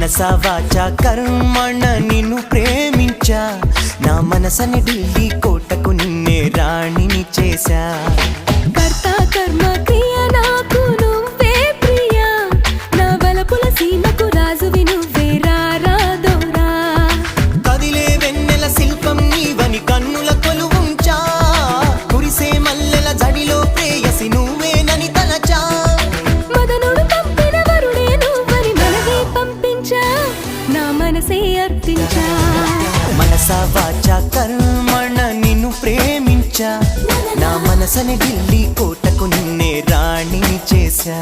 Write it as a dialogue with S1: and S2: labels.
S1: మనస వాచ కర్మణ నిన్ను ప్రేమించా. నా మనసని ఢిల్లీ కోటకు నిన్నే రాణిని చేశా.
S2: నా మనసే అర్పించా.
S1: మనస వాచ కర్మణ నిన్ను ప్రేమించా. నా మనసని ఢిల్లీ కోటకు నిన్నే రాణిని చేశా.